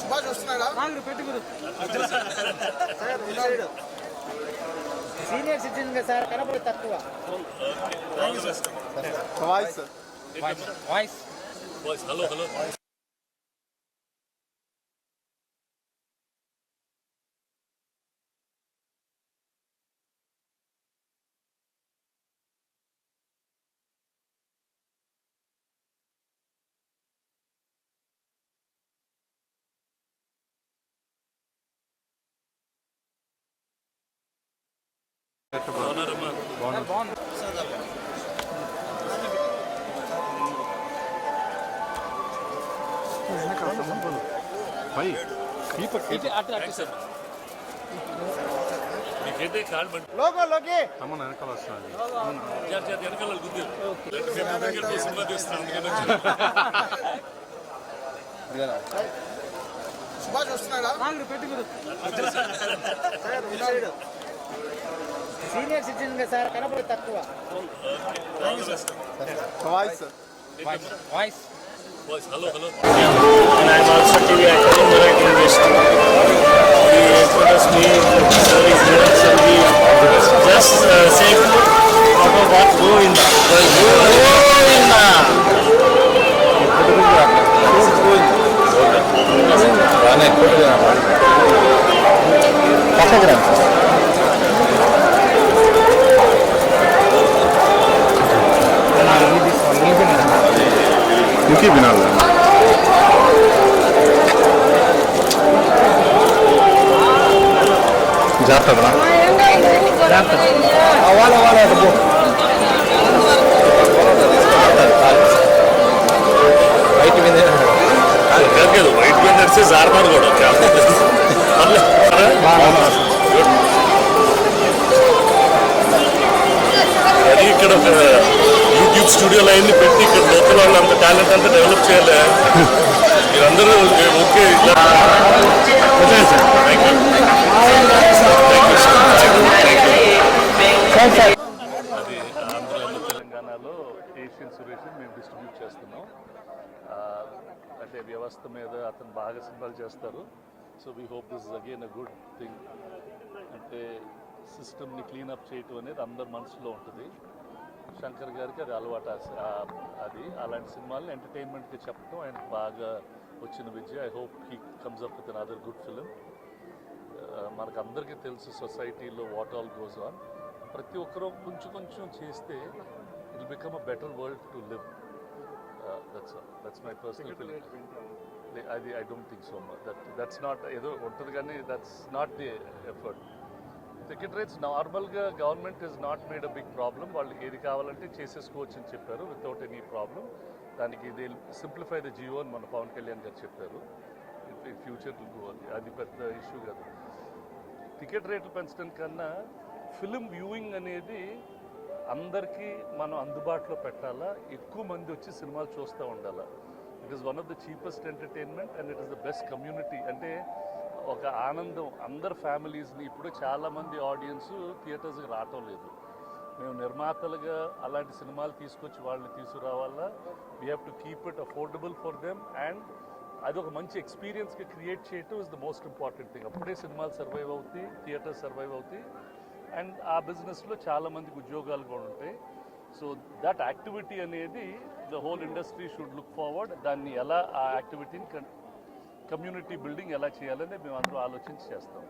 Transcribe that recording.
సుభాష్ వస్తున్నాడా senior సిటిజన్గా sir కనపడి తక్కువ. వాయిస్ వాయిస్ హలో హలో మీకైతే కాళ్ళు పడి లోగో లోకి అమ్మ వెనకాల వస్తుంది జాతి జాతి వెనకాల గుద్దు సినిమా తీస్తున్నాను అందుకని వచ్చాను. సుభాష్ వస్తున్నాడా సీనియర్ సిటిజన్గా సార్ కనపడి తక్కువ voice voice voice hello hello ఇంకే వినాలి జాగ్రత్త కాదు వైట్ మీద నడిస్తే జారబారు కూడా అది ఇక్కడ ఒక యూట్యూబ్ స్టూడియోలో అయింది పెట్టి ఇక్కడ లోకల్ వాళ్ళు అంత టాలెంట్ అంతా డెవలప్ చేయాలి. మీరందరూ ఓకే అది ఆంధ్రాలో తెలంగాణలో ఏషియన్ సురేష్ మేము డిస్ట్రిబ్యూట్ చేస్తున్నాం. అంటే వ్యవస్థ మీద అతను బాగా సినిమాలు చేస్తారు. So we hope this again a good thing అంటే సిస్టమ్ని క్లీనప్ చేయటం అనేది అందరి మనసులో ఉంటుంది. శంకర్ గారికి అది అలవాటు అది. అలాంటి సినిమాలను ఎంటర్టైన్మెంట్కి చెప్పడం ఆయనకు బాగా వచ్చిన విద్య I hope he comes up with other good film మనకు అందరికీ తెలుసు సొసైటీలో వాట్ ఆల్ గోస్ ఆన్ ప్రతి ఒక్కరూ కొంచెం కొంచెం చేస్తే it become a better world to live that's that's my personal feeling అది I don't think so much that that's not ఏదో ఉంటుంది కానీ that's not the effort ticket rates నార్మల్గా government is not made a big problem వాళ్ళు ఏది కావాలంటే చేసేసుకోవచ్చు అని చెప్పారు వితౌట్ ఎనీ ప్రాబ్లం దానికి ఇది సింప్లిఫై ద జియో అని మన పవన్ కళ్యాణ్ గారు చెప్పారు. ఫ్యూచర్ అది పెద్ద ఇష్యూ కాదు. టికెట్ రేట్లు పెంచడం కన్నా ఫిలిం వ్యూయింగ్ అనేది అందరికీ మనం అందుబాటులో పెట్టాలా? ఎక్కువ మంది వచ్చి సినిమాలు చూస్తూ ఉండాలా? It is one of the cheapest entertainment and it is the best community అంటే ఒక ఆనందం అందరు ఫ్యామిలీస్ని ఇప్పుడు చాలామంది ఆడియన్స్ థియేటర్స్కి రావటం లేదు. మేము నిర్మాతలుగా అలాంటి సినిమాలు తీసుకొచ్చి వాళ్ళని తీసుకురావాలా? We have to keep it affordable for them and అది ఒక మంచి ఎక్స్పీరియన్స్కి క్రియేట్ చేయటం is the most important thing అప్పుడే సినిమాలు సర్వైవ్ అవుతాయి థియేటర్ సర్వైవ్ అవుతాయి. అండ్ ఆ బిజినెస్లో చాలామందికి ఉద్యోగాలు కూడా ఉంటాయి. సో దట్ యాక్టివిటీ అనేది the whole industry should look forward దాన్ని ఎలా ఆ యాక్టివిటీని కమ్యూనిటీ బిల్డింగ్ ఎలా చేయాలనే మేము అందరూ ఆలోచించి చేస్తాం.